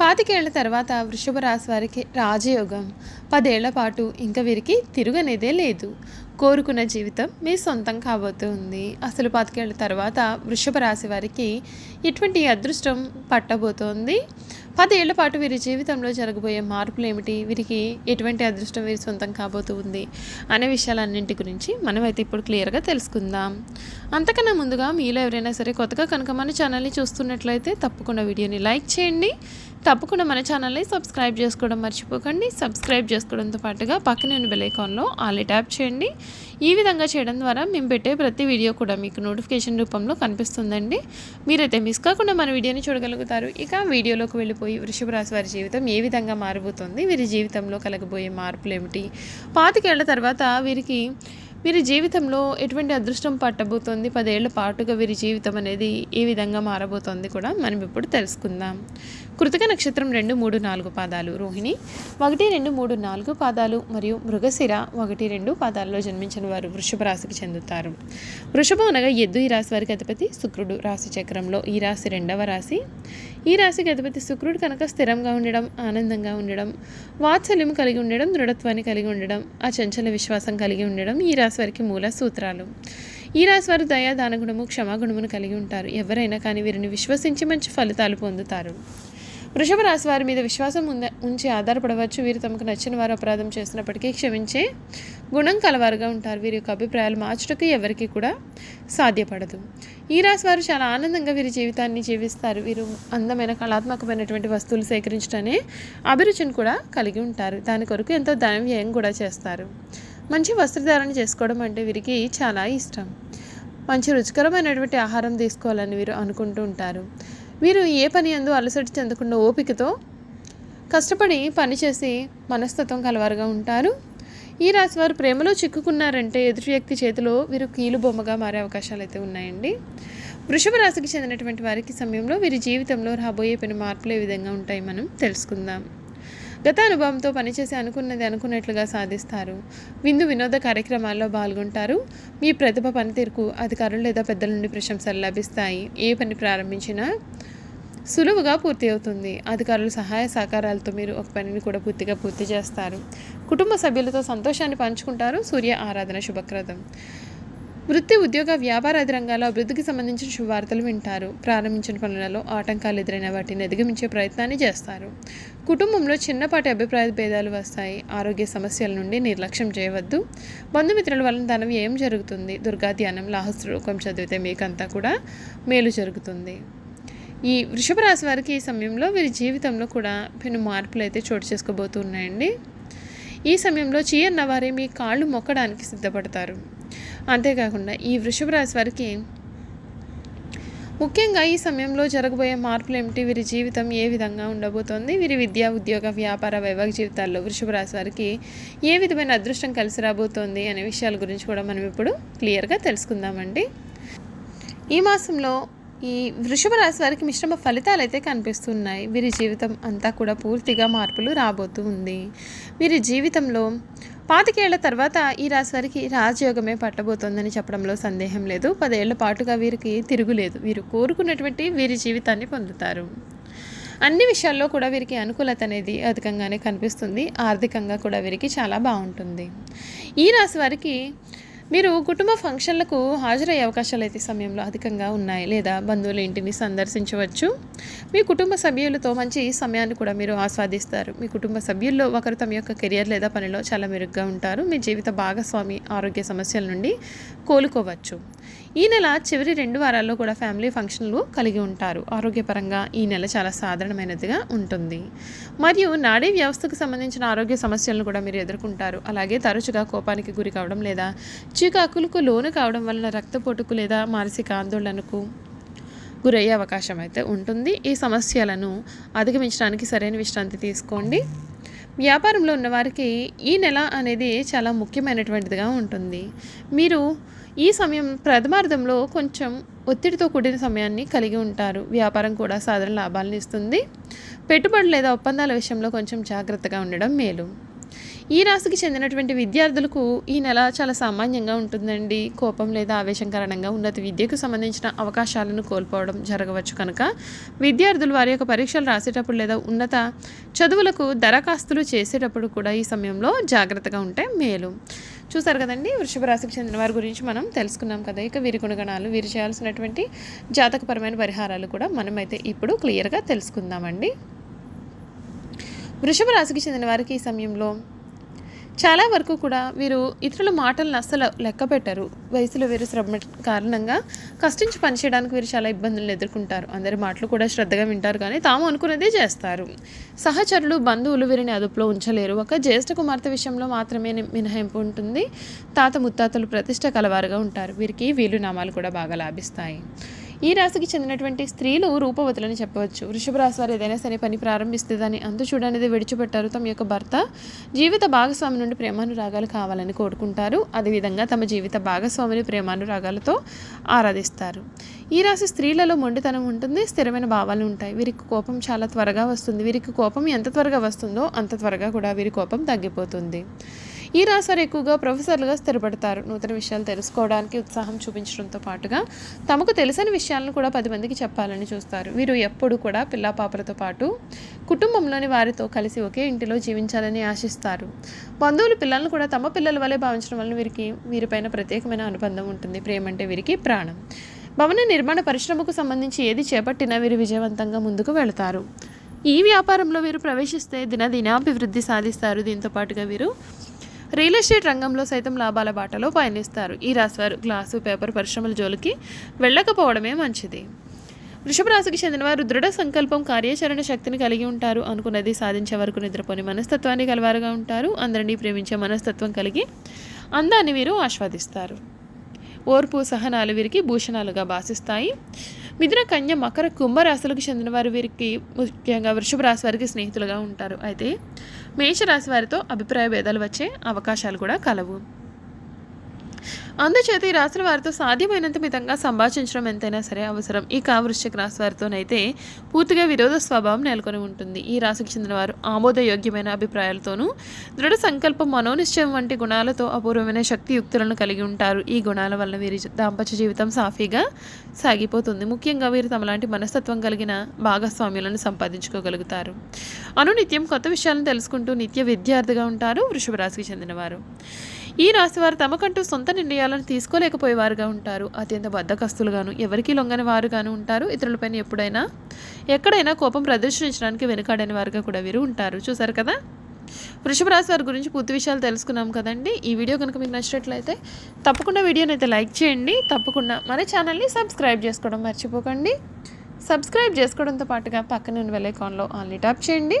పాతికేళ్ళ తర్వాత వృషభ రాశి వారికి రాజయోగం. పదేళ్ళ పాటు ఇంకా వీరికి తిరగనేదే లేదు. కోరుకున్న జీవితం మీ సొంతం కాబోతుంది. అసలు పాతికేళ్ళ తర్వాత వృషభ రాశి వారికి ఇటువంటి అదృష్టం పట్టబోతోంది? పదేళ్ళ పాటు వీరి జీవితంలో జరగబోయే మార్పులు ఏమిటి వీరికి ఎటువంటి అదృష్టం వీరి సొంతం కాబోతుంది? అనే విషయాలన్నింటి గురించి మనమైతే ఇప్పుడు క్లియర్గా తెలుసుకుందాం. అంతకన్నా ముందుగా మీలో ఎవరైనా సరే కొత్తగా కనుక మన ఛానల్ని చూస్తున్నట్లయితే తప్పకుండా వీడియోని లైక్ చేయండి. తప్పకుండా మన ఛానల్ని సబ్స్క్రైబ్ చేసుకోవడం మర్చిపోకండి. సబ్స్క్రైబ్ చేసుకోవడంతో పాటుగా పక్కన ఉన్న బెలైకాన్లో ఆల్ ట్యాప్ చేయండి. ఈ విధంగా చేయడం ద్వారా మేము పెట్టే ప్రతి వీడియో కూడా మీకు నోటిఫికేషన్ రూపంలో కనిపిస్తుందండి. మీరైతే మిస్ కాకుండా మన వీడియోని చూడగలుగుతారు. ఇక వీడియోలోకి వెళ్ళిపోయి వృషభ రాశి వారి జీవితం ఏ విధంగా మారబోతుంది? వీరి జీవితంలో కలగబోయే మార్పులు ఏమిటి? పాతికేళ్ళ తర్వాత వీరికి వీరి జీవితంలో ఎటువంటి అదృష్టం పట్టబోతోంది? పదేళ్ళ పాటుగా వీరి జీవితం అనేది ఏ విధంగా మారబోతోంది కూడా మనం ఇప్పుడు తెలుసుకుందాం. కృతిక నక్షత్రం రెండు మూడు నాలుగు పాదాలు. రోహిణి ఒకటి రెండు మూడు నాలుగు పాదాలు మరియు మృగశిర ఒకటి రెండు పాదాల్లో జన్మించిన వారు వృషభ రాశికి చెందుతారు. వృషభం అనగా ఎద్దు ఈ రాశి వారికి అధిపతి. శుక్రుడు రాశి చక్రంలో ఈ రాశి రెండవ రాశి. ఈ రాశికి అధిపతి శుక్రుడు కనుక స్థిరంగా ఉండడం ఆనందంగా ఉండడం వాత్సల్యం కలిగి ఉండడం దృఢత్వాన్ని కలిగి ఉండడం ఆ చంచల విశ్వాసం కలిగి ఉండడం ఈ రాశి వారికి మూల సూత్రాలు. ఈ రాశి వారు దయా దానగుణము క్షమాగుణమును కలిగి ఉంటారు. ఎవరైనా కానీ వీరిని విశ్వసించి మంచి ఫలితాలు పొందుతారు. వృషభ రాశి వారి మీద విశ్వాసం ఉంద ఉంచి ఆధారపడవచ్చు. వీరు తమకు నచ్చిన వారు అపరాధం చేసినప్పటికీ క్షమించే గుణం కలవారుగా ఉంటారు. వీరి యొక్క అభిప్రాయాలు మార్చుటకు ఎవరికి కూడా సాధ్యపడదు. ఈ రాశి వారు చాలా ఆనందంగా వీరి జీవితాన్ని జీవిస్తారు. వీరు అందమైన కళాత్మకమైనటువంటి వస్తువులు సేకరించడనే అభిరుచిని కూడా కలిగి ఉంటారు. దాని కొరకు ఎంతో ధన వ్యయం కూడా చేస్తారు. మంచి వస్త్రధారణ చేసుకోవడం అంటే వీరికి చాలా ఇష్టం. మంచి రుచికరమైనటువంటి ఆహారం తీసుకోవాలని వీరు అనుకుంటూ ఉంటారు. వీరు ఏ పని అందు అలసట చెందకుండా ఓపికతో కష్టపడి పనిచేసి మనస్తత్వం కలవారుగా ఉంటారు. ఈ రాశి వారు ప్రేమలో చిక్కుకున్నారంటే ఎదుటి వ్యక్తి చేతిలో వీరు కీలు బొమ్మగా మారే అవకాశాలు అయితే ఉన్నాయండి. వృషభ రాశికి చెందినటువంటి వారికి సమయంలో వీరి జీవితంలో రాబోయే పని మార్పులు ఏ విధంగా ఉంటాయి మనం తెలుసుకుందాం. గత అనుభవంతో పనిచేసి అనుకున్నది అనుకున్నట్లుగా సాధిస్తారు. విందు వినోద కార్యక్రమాల్లో పాల్గొంటారు. మీ ప్రతిభ పనితీరుకు అధికారులు లేదా పెద్దల నుండి ప్రశంసలు లభిస్తాయి. ఏ పని ప్రారంభించినా సులువుగా పూర్తి అవుతుంది. అధికారుల సహాయ సహకారాలతో మీరు ఒక పనిని కూడా పూర్తిగా పూర్తి చేస్తారు. కుటుంబ సభ్యులతో సంతోషాన్ని పంచుకుంటారు. సూర్య ఆరాధన శుభక్రతం వృత్తి ఉద్యోగ వ్యాపారాది రంగాల్లో అభివృద్ధికి సంబంధించిన శుభవార్తలు వింటారు. ప్రారంభించిన పనులలో ఆటంకాలు ఎదురైన వాటిని అధిగమించే ప్రయత్నాన్ని చేస్తారు. కుటుంబంలో చిన్నపాటి అభిప్రాయ భేదాలు వస్తాయి. ఆరోగ్య సమస్యల నుండి నిర్లక్ష్యం చేయవద్దు. బంధుమిత్రుల వలన ధనం వ్యయం జరుగుతుంది? దుర్గా ధ్యానం రూపం చదివితే మీకంతా కూడా మేలు జరుగుతుంది. ఈ వృషభ రాశి వారికి ఈ సమయంలో వీరి జీవితంలో కూడా పెను మార్పులు అయితే చోటు చేసుకోబోతున్నాయండి. ఈ సమయంలో చీ వారి మీ కాళ్ళు మొక్కడానికి సిద్ధపడతారు. అంతేకాకుండా ఈ వృషభ రాశి వారికి ముఖ్యంగా ఈ సమయంలో జరగబోయే మార్పులు ఏమిటి వీరి జీవితం ఏ విధంగా ఉండబోతోంది? వీరి విద్యా ఉద్యోగ వ్యాపార వైవాహిక జీవితాల్లో వృషభ రాశి వారికి ఏ విధమైన అదృష్టం కలిసి రాబోతోంది అనే విషయాల గురించి కూడా మనం ఇప్పుడు క్లియర్గా తెలుసుకుందామండి. ఈ మాసంలో ఈ వృషభ రాశి వారికి మిశ్రమ ఫలితాలు అయితే కనిపిస్తున్నాయి. వీరి జీవితం అంతా కూడా పూర్తిగా మార్పులు రాబోతూ ఉంది. వీరి జీవితంలో పాతికేళ్ళ తర్వాత ఈ రాశి వారికి రాజయోగమే పట్టబోతోందని చెప్పడంలో సందేహం లేదు. పదేళ్ళ పాటుగా వీరికి తిరుగులేదు వీరు కోరుకున్నటువంటి వీరి జీవితాన్ని పొందుతారు. అన్ని విషయాల్లో కూడా వీరికి అనుకూలత అనేది అధికంగానే కనిపిస్తుంది. ఆర్థికంగా కూడా వీరికి చాలా బాగుంటుంది. ఈ రాశి వారికి మీరు కుటుంబ ఫంక్షన్లకు హాజరయ్యే అవకాశాలు అయితే సమయంలో అధికంగా ఉన్నాయి లేదా బంధువుల ఇంటిని సందర్శించవచ్చు. మీ కుటుంబ సభ్యులతో మంచి సమయాన్ని కూడా మీరు ఆస్వాదిస్తారు. మీ కుటుంబ సభ్యుల్లో ఒకరు తమ యొక్క కెరియర్ లేదా పనిలో చాలా మెరుగ్గా ఉంటారు. మీ జీవిత భాగస్వామి ఆరోగ్య సమస్యల నుండి కోలుకోవచ్చు. ఈ నెల చివరి రెండు వారాల్లో కూడా ఫ్యామిలీ ఫంక్షన్లు కలిగి ఉంటారు. ఆరోగ్యపరంగా ఈ నెల చాలా సాధారణమైనదిగా ఉంటుంది. మరియు నాడీ వ్యవస్థకు సంబంధించిన ఆరోగ్య సమస్యలను కూడా మీరు ఎదుర్కొంటారు. అలాగే తరచుగా కోపానికి గురి కావడం లేదా చికాకులకు లోను కావడం వలన రక్తపోటుకు లేదా మానసిక ఆందోళనకు గురయ్యే అవకాశం అయితే ఉంటుంది. ఈ సమస్యలను అధిగమించడానికి సరైన విశ్రాంతి తీసుకోండి. వ్యాపారంలో ఉన్నవారికి ఈ నెల అనేది చాలా ముఖ్యమైనటువంటిదిగా ఉంటుంది. మీరు ఈ సమయం ప్రథమార్థంలో కొంచెం ఒత్తిడితో కూడిన సమయాన్ని కలిగి ఉంటారు. వ్యాపారం కూడా సాధారణ లాభాలను ఇస్తుంది. పెట్టుబడులు లేదా ఒప్పందాల విషయంలో కొంచెం జాగ్రత్తగా ఉండడం మేలు. ఈ రాశికి చెందినటువంటి విద్యార్థులకు ఈ నెల చాలా సామాన్యంగా ఉంటుందండి. కోపం లేదా ఆవేశం కారణంగా ఉన్నత విద్యకు సంబంధించిన అవకాశాలను కోల్పోవడం జరగవచ్చు కనుక విద్యార్థులు వారి యొక్క పరీక్షలు రాసేటప్పుడు లేదా ఉన్నత చదువులకు దరఖాస్తులు చేసేటప్పుడు కూడా ఈ సమయంలో జాగ్రత్తగా ఉంటే మేలు. చూసారు కదండి వృషభ రాశికి చెందిన వారి గురించి మనం తెలుసుకున్నాం కదా. ఇక వీరి గుణగణాలు వీరు చేయాల్సినటువంటి జాతకపరమైన పరిహారాలు కూడా మనమైతే ఇప్పుడు క్లియర్గా తెలుసుకుందామండి. వృషభ రాశికి చెందిన వారికి ఈ సమయంలో చాలా వరకు కూడా వీరు ఇతరుల మాటలను అస్సలు లెక్క పెట్టరు. వయసులో వీరు శ్రమ కారణంగా కష్టించి పనిచేయడానికి వీరు చాలా ఇబ్బందులను ఎదుర్కొంటారు. అందరి మాటలు కూడా శ్రద్ధగా వింటారు కానీ తాము అనుకున్నదే చేస్తారు. సహచరులు బంధువులు వీరిని అదుపులో ఉంచలేరు. ఒక జ్యేష్ఠ కుమార్తె విషయంలో మాత్రమే మినహాయింపు ఉంటుంది. తాత ముత్తాతలు ప్రతిష్ట కలవారుగా ఉంటారు. వీరికి వీలు నామాలు కూడా బాగా లాభిస్తాయి. ఈ రాశికి చెందినటువంటి స్త్రీలు రూపవతులని చెప్పవచ్చు. వృషభ రాశి వారు ఏదైనా సరే పని ప్రారంభిస్తే దాన్ని అందు చూడనేది విడిచిపెట్టారు. తమ యొక్క భర్త జీవిత భాగస్వామి నుండి ప్రేమానురాగాలు కావాలని కోరుకుంటారు. అదేవిధంగా తమ జీవిత భాగస్వామిని ప్రేమానురాగాలతో ఆరాధిస్తారు. ఈ రాశి స్త్రీలలో మొండితనం ఉంటుంది స్థిరమైన భావాలు ఉంటాయి. వీరికి కోపం చాలా త్వరగా వస్తుంది. వీరికి కోపం ఎంత త్వరగా వస్తుందో అంత త్వరగా కూడా వీరి కోపం తగ్గిపోతుంది. ఈ రాశివారు ఎక్కువగా ప్రొఫెసర్లుగా స్థిరపడతారు. నూతన విషయాలు తెలుసుకోవడానికి ఉత్సాహం చూపించడంతో పాటుగా తమకు తెలిసిన విషయాలను కూడా పది మందికి చెప్పాలని చూస్తారు. వీరు ఎప్పుడు కూడా పిల్లపాపలతో పాటు కుటుంబంలోని వారితో కలిసి ఒకే ఇంటిలో జీవించాలని ఆశిస్తారు. బంధువులు పిల్లలను కూడా తమ పిల్లల వలె భావించడం వల్ల వీరికి వీరిపైన ప్రత్యేకమైన అనుబంధం ఉంటుంది. ప్రేమ అంటే వీరికి ప్రాణం. భవన నిర్మాణ పరిశ్రమకు సంబంధించి ఏది చేపట్టినా వీరు విజయవంతంగా ముందుకు వెళతారు. ఈ వ్యాపారంలో వీరు ప్రవేశిస్తే దినదినాభివృద్ధి సాధిస్తారు. దీంతో పాటుగా వీరు రియల్ ఎస్టేట్ రంగంలో సైతం లాభాల బాటలో పయనిస్తారు. ఈ రాశివారు గ్లాసు పేపర్ పరిశ్రమల జోలికి వెళ్ళకపోవడమే మంచిది. వృషభ రాశికి చెందినవారు దృఢ సంకల్పం కార్యాచరణ శక్తిని కలిగి ఉంటారు. అనుకున్నది సాధించే వరకు నిద్రపోని మనస్తత్వాన్ని కలవారుగా ఉంటారు. అందరినీ ప్రేమించే మనస్తత్వం కలిగి అందాన్ని వీరు ఆస్వాదిస్తారు. ఓర్పు సహనాలు వీరికి భూషణాలుగా భాషిస్తాయి మిథున కన్య మకర కుంభరాశులకు చెందిన వారు వీరికి ముఖ్యంగా వృషభ రాశి వారికి స్నేహితులుగా ఉంటారు. అయితే మేషరాశి వారితో అభిప్రాయ భేదాలు వచ్చే అవకాశాలు కూడా కలవు. అందుచేత ఈ రాశుల వారితో సాధ్యమైనంత మితంగా సంభాషించడం ఎంతైనా సరే అవసరం. ఇక వృశ్చిక రాశి వారితోనైతే పూర్తిగా విరోధ స్వభావం నెలకొని ఉంటుంది. ఈ రాశికి చెందిన వారు ఆమోదయోగ్యమైన అభిప్రాయాలతోనూ దృఢ సంకల్పం మనోనిశ్చయం వంటి గుణాలతో అపూర్వమైన శక్తి యుక్తులను కలిగి ఉంటారు. ఈ గుణాల వల్ల వీరి దాంపత్య జీవితం సాఫీగా సాగిపోతుంది. ముఖ్యంగా వీరు తమలాంటి మనస్తత్వం కలిగిన భాగస్వామ్యులను సంపాదించుకోగలుగుతారు. అనునిత్యం కొత్త విషయాలను తెలుసుకుంటూ నిత్య విద్యార్థిగా ఉంటారు వృషభ రాశికి చెందినవారు ఈ రాశి వారు తమకంటూ సొంత నిర్ణయాలను తీసుకోలేకపోయేవారుగా ఉంటారు. అత్యంత బద్దకస్తులుగాను ఎవరికీ లొంగని వారుగాను ఉంటారు. ఇతరులపైన ఎప్పుడైనా ఎక్కడైనా కోపం ప్రదర్శించడానికి వెనుకాడని వారుగా కూడా వీరు ఉంటారు. చూసారు కదా? వృషభ రాశి వారి గురించి పూర్తి విషయాలు తెలుసుకున్నాం కదండి. ఈ వీడియో కనుక మీకు నచ్చినట్లయితే తప్పకుండా వీడియోని అయితే లైక్ చేయండి. తప్పకుండా మన ఛానల్ని సబ్స్క్రైబ్ చేసుకోవడం మర్చిపోకండి. సబ్స్క్రైబ్ చేసుకోవడంతో పాటుగా పక్కన ఉన్న వెలైకాన్లో ఆన్లీ ట్యాప్ చేయండి.